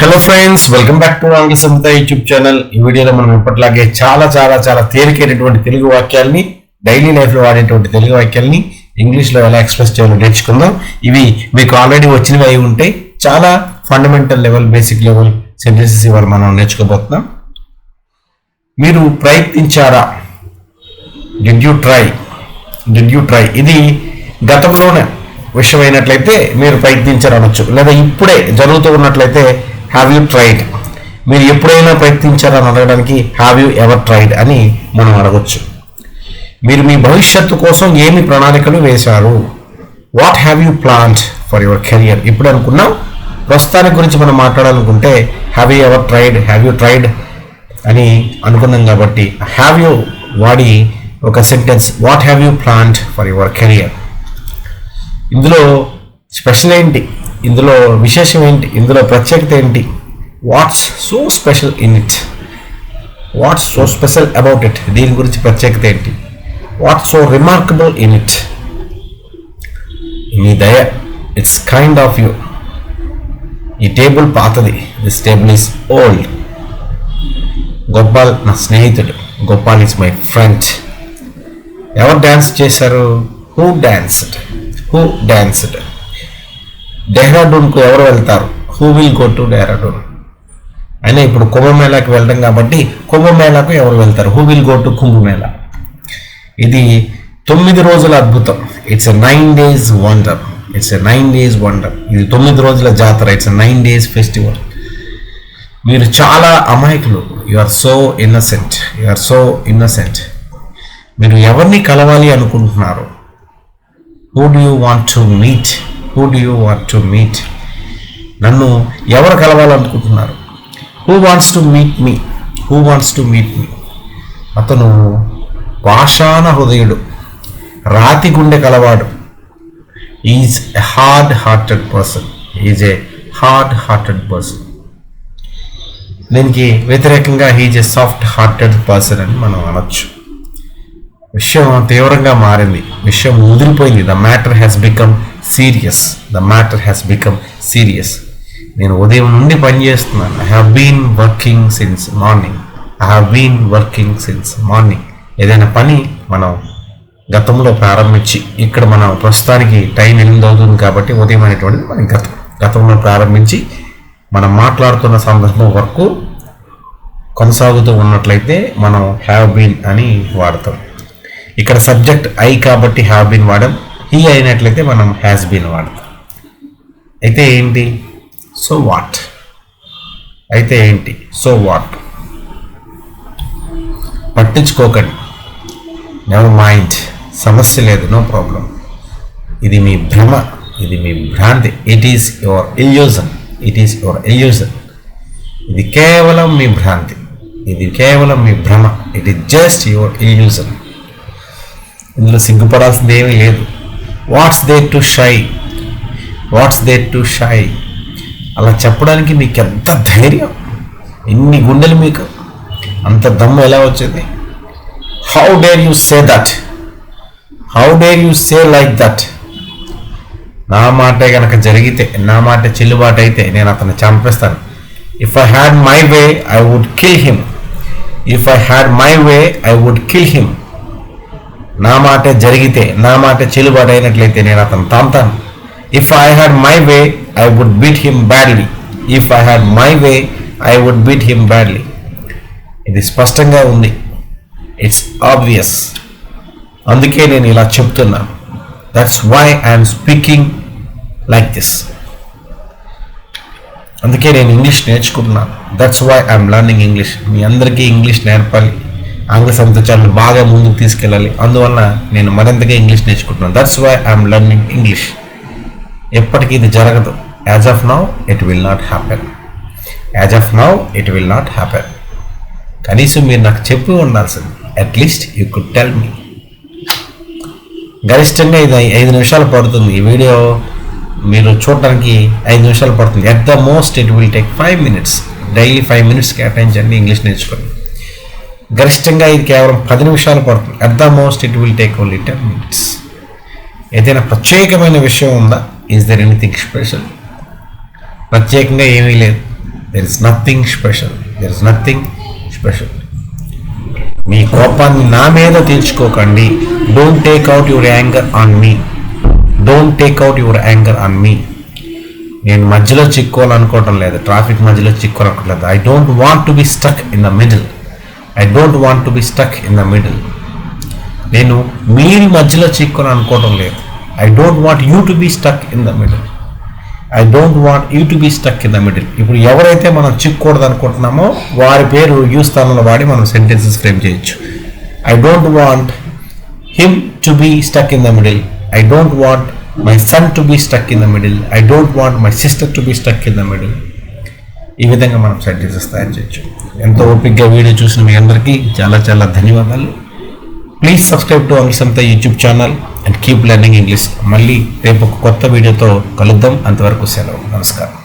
Hello friends welcome back to ఆంగ్ల సంత YouTube channel ఈ వీడియోలో మనం ఇప్పటిలాగే చాలా చాలా చాలా తేలికైనటువంటి తెలుగు వాక్యాల్ని డైలీ లైఫ్లో వాడేటువంటి తెలుగు వాక్యాల్ని ఇంగ్లీష్లో ఎలా ఎక్స్ప్రెస్ చేయాలో నేర్చుకుందాం. ఇవి మీకు ఆల్రెడీ వచ్చినవి అయి ఉంటాయి చాలా fundamental level basic level sentences ఇవాళ మనం నేర్చుకోబోతున్నాం. మీరు ప్రయత్నించారా? Did you try did you try ఇది గతంలోనే విషయమైనట్లయితే మీరు ప్రయత్నించారనొచ్చు. లేదా ఇప్పుడే జరుగుతూ ఉన్నట్లయితే హ్యావ్ యూ ట్రైడ్ మీరు ఎప్పుడైనా ప్రయత్నించారని అడగడానికి హ్యావ్ యూ ఎవర్ ట్రైడ్ అని మనం అడగొచ్చు. మీరు మీ భవిష్యత్తు కోసం ఏమి ప్రణాళికలు వేశారు? What have you planned for your career ఇప్పుడు అనుకున్నాం. ప్రస్తుతానికి గురించి మనం మాట్లాడాలనుకుంటే have you ever tried have you tried అని అనుకున్నాం కాబట్టి హ్యావ్ యూ వాడి ఒక sentence what have you planned for your career ఇందులో స్పెషల్ ఏంటి? ఇందులో విశేషం ఏంటి? ఇందులో ప్రత్యేకత ఏంటి? What's so special in it. What's so special about it. దీని గురించి ప్రత్యేకత ఏంటి? What's so remarkable in it. మీ దయ ఇట్స్ కైండ్ ఆఫ్ యూ. ఈ టేబుల్ పాతది. This table is old. Gopal నా స్నేహితుడు. Gopal is my friend. ఎవరు డ్యాన్స్ చేశారు? హూ డ్యాన్స్డ్ హూ డ్యాన్స్డ్ డెహ్రాడూన్కు ఎవరు వెళ్తారు? Who will go to Dehradun అయినా ఇప్పుడు కుంభమేళాకి వెళ్ళడం కాబట్టి కుంభమేళాకు ఎవరు వెళ్తారు? Who will go to Kumbh Mela? ఇది తొమ్మిది రోజుల అద్భుతం. It's a nine days wonder it's a nine days wonder ఇది తొమ్మిది రోజుల జాతర. It's a nine days festival మీరు చాలా అమాయకులు. You are so innocent you are so innocent మీరు ఎవరిని కలవాలి అనుకుంటున్నారు? Who do you want to meet who do you want to meet నన్ను ఎవరు కలవాలనుకుంటున్నారు? Who wants to meet me who wants to meet me అతను పాషాణ హృదయుడు రాతి గుండె కలవాడు. Is a hard hearted person is a hard hearted person దీనికి వ్యతిరేకంగా he's a soft hearted person అని మనం అనొచ్చు. విషయం తీవ్రంగా మారింది. విషయం ముదిరిపోయింది. The matter has become serious the matter has become serious నేను ఉదయం నుండి పనిచేస్తున్నాను I have been working since morning I have been working since morning ఏదైనా పని మనం గతంలో ప్రారంభించి ఇక్కడ మనం ప్రస్తుతానికి టైం ఎనిమిది అవుతుంది కాబట్టి ఉదయం అనేటువంటిది మనం గతం గతంలో ప్రారంభించి మనం మాట్లాడుతున్న సందర్భం వరకు కొనసాగుతూ ఉన్నట్లయితే మనం హ్యావ్ బీన్ అని వాడతాం. ఇక్కడ సబ్జెక్ట్ ఐ కాబట్టి హ్యావ్ బీన్ వాడడం హీ అయినట్లయితే మనం హ్యాస్ బీన్ వాడతాం. అయితే ఏంటి? సో వాట్ అయితే ఏంటి? సో వాట్ పట్టించుకోకండి. నెవర్ మైండ్ సమస్య లేదు నో ప్రాబ్లం ఇది మీ భ్రమ ఇది మీ భ్రాంతి. It is your illusion it is your illusion ఇది కేవలం మీ భ్రాంతి. ఇది కేవలం మీ భ్రమ. It is just your illusion ఇందులో సిగ్గుపడాల్సింది ఏమీ లేదు. What's there to shy? What's there to shy? అలా చెప్పడానికి మీకు ఎంత ధైర్యం? ఎన్ని గుండెలు మీకు? అంత దమ్ము ఎలా వచ్చింది? How dare you say that how dare you say like that నా మాటే కనుక జరిగితే నా మాట చెల్లుబాటు అయితే నేను అతన్ని చంపేస్తాను. If I had my way I would kill him if I had my way I would kill him నా మాట జరిగితే నా మాట చెల్లుబాటు అయినట్లయితే నేను అతను తాంతాను. If I had my way I would beat him badly if I had my way I would beat him badly ఇది స్పష్టంగా ఉంది. ఇట్స్ ఆబ్వియస్ అందుకే నేను ఇలా చెప్తున్నాను that's why I'm speaking like this అందుకే నేను ఇంగ్లీష్ నేర్చుకుంటున్నాను. That's why I'm learning English మీ అందరికీ ఇంగ్లీష్ నేర్పాలి. ఆంగ్ల సంతోషాలను బాగా ముందుకు తీసుకెళ్ళాలి. అందువల్ల నేను మరింతగా ఇంగ్లీష్ నేర్చుకుంటున్నాను. That's why I'm learning English ఎప్పటికీ ఇది జరగదు. As of now it will not happen as of now it will not happen కనీసం మీరు నాకు చెప్పి ఉండాల్సింది. At least you could tell me గరిష్టంగా ఇది ఐదు నిమిషాలు పడుతుంది. ఈ వీడియో మీరు చూడడానికి ఐదు నిమిషాలు పడుతుంది. At the most it will take five minutes daily five minutes కేటాయించండి ఇంగ్లీష్ నేర్చుకోండి. గరిష్టంగా ఇది కేవలం పది నిమిషాలు పడుతుంది. At the most it will take only ten minutes ఏదైనా ప్రత్యేకమైన విషయం ఉందా? ఈజ్ దర్ ఎనీథింగ్ స్పెషల్ ప్రత్యేకంగా ఏమీ లేదు. There is nothing special there is nothing special మీ కోపాన్ని నా మీద తీర్చుకోకండి. Don't take out your anger on me don't take out your anger on me నేను మధ్యలో చిక్కోవాలనుకోవటం లేదు. ట్రాఫిక్ మధ్యలో చిక్కోవాలనుకోవట్లేదు I don't want to be stuck in the middle I don't want to be stuck in the middle నేను మీరు మధ్యలో చిక్కుని అనుకోవడం లేదు. I don't want you to be stuck in the middle I don't want you to be stuck in the middle ఇప్పుడు ఎవరైతే మనం చిక్కకూడదు అనుకుంటున్నామో వారి పేరు యూ స్థానంలో వాడి మనం సెంటెన్సెస్ ఫ్రేమ్ చేయొచ్చు. I don't want him to be stuck in the middle I don't want my son to be stuck in the middle I don't want my sister to be stuck in the middle ఈ విధంగా మనం sentences తయారు చేయొచ్చు. ఎంతో ఓపిక్గా video చూసిన మీ అందరికీ చాలా చాలా ధన్యవాదాలు. Please subscribe to అంశంత YouTube channel and keep learning English మళ్ళీ రేపు ఒక కొత్త వీడియోతో కలుద్దాం. అంతవరకు సెలవు. నమస్కారం.